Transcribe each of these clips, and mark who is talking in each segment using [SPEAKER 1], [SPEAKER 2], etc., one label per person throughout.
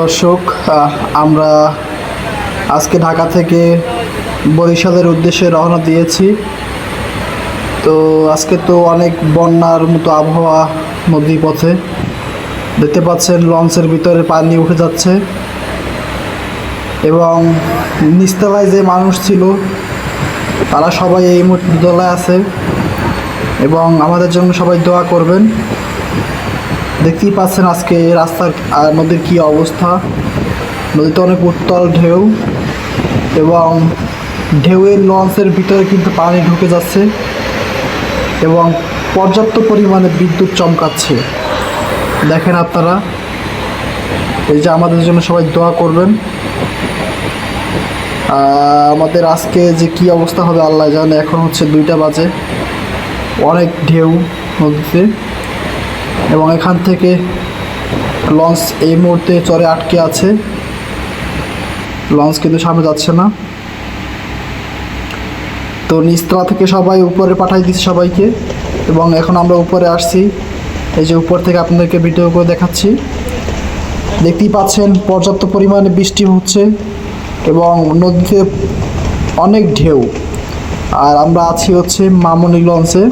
[SPEAKER 1] দর্শক আমরা আজকে ঢাকা থেকে বরিশালের উদ্দেশ্যে রওনা দিয়েছি। তো আজকে তো অনেক বন্যার মতো আবহাওয়া নদী পথে। দেখতে পাচ্ছেন লঞ্চের ভিতরে পানি উঠে যাচ্ছে এবং নিচতলায় যে মানুষ ছিল, তারা সবাই এই মুহূর্তে আছে এবং আমাদের জন্য সবাই দোয়া করবেন। দেখতেই পাচ্ছেন আজকে রাস্তার নদীর কি অবস্থা। নদীতে অনেক উত্তল ঢেউ এবং ঢেউয়ের লঞ্চের ভিতরে কিন্তু পানি ঢুকে যাচ্ছে এবং পর্যাপ্ত পরিমাণে বিদ্যুৎ চমকাচ্ছে। দেখেন আপনারা, এই যে আমাদের জন্য সবাই দোয়া করবেন। আমাদের আজকে যে কি অবস্থা হবে আল্লাহ জানে, এখন হচ্ছে দুইটা বাজে। অনেক ঢেউ নদীতে। এবং এখান থেকে লঞ্চ এই মুহূর্তে চরে আটকে আছে। লঞ্চ কিন্তু সামনে যাচ্ছে না। তো নিচতলা থেকে সবাই উপরে পাঠাই দিচ্ছে সবাইকে এবং এখন আমরা উপরে আসছি। এই যে উপর থেকে আপনাদেরকে ভিডিও করে দেখাচ্ছি। দেখতেই পাচ্ছেন পর্যাপ্ত পরিমাণে বৃষ্টি হচ্ছে এবং নদীতে অনেক ঢেউ। আর আমরা আছি হচ্ছে মামনি লঞ্চে।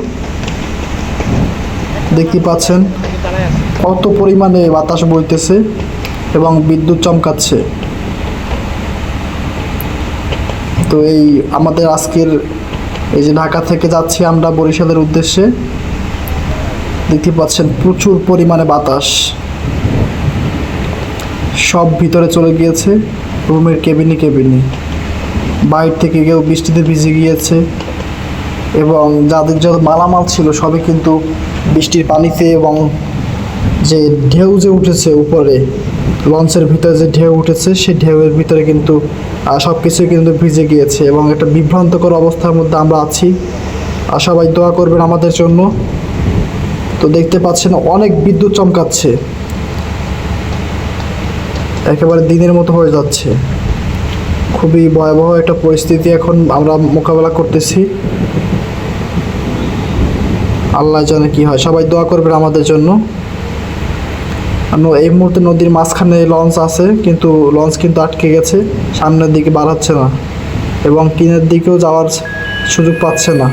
[SPEAKER 1] দেখতেই পাচ্ছেন কত পরিমাণে বাতাস বইতেছে এবং বিদ্যুৎ চমকাচ্ছে। তো এই আমাদের আজকের এই যে ঢাকা থেকে যাচ্ছি আমরা বরিশালের উদ্দেশ্যে, দেখতে পাচ্ছেন প্রচুর পরিমাণে বাতাস। সব ভিতরে চলে গিয়েছে, রুমের কেবিনে কেবিনে। বাইর থেকে কেউ বৃষ্টিতে ভিজে গিয়েছে এবং যাদের যত মালামাল ছিল সবই কিন্তু বৃষ্টির পানিতে এবং যে ঢেউ যে উঠেছে উপরে, লঞ্চের ভিতরে যে ঢেউ উঠেছে সেই ঢেউয়ের ভিতরে কিন্তু সব কিছুই কিন্তু ভিজে গিয়েছে এবং একটা বিভ্রান্তকর অবস্থার মধ্যে আমরা আছি। সবাই দোয়া করবেন আমাদের জন্য। তো দেখতে পাচ্ছেন অনেক বিদ্যুৎ চমকাচ্ছে। একেবারে দিনের মতো হয়ে যাচ্ছে। খুবই ভয়াবহ একটা পরিস্থিতি এখন আমরা মোকাবেলা করতেছি। আল্লাহ জানে কি হয়। সবাই দোয়া করবেন আমাদের জন্য। এই মুহূর্তে নদীর মাঝখানে লঞ্চ আছে, কিন্তু লঞ্চ কিন্তু আটকে গেছে, সামনের দিকে বাড়াচ্ছে না এবং কিনের দিকেও যাওয়ার সুযোগ পাচ্ছে না।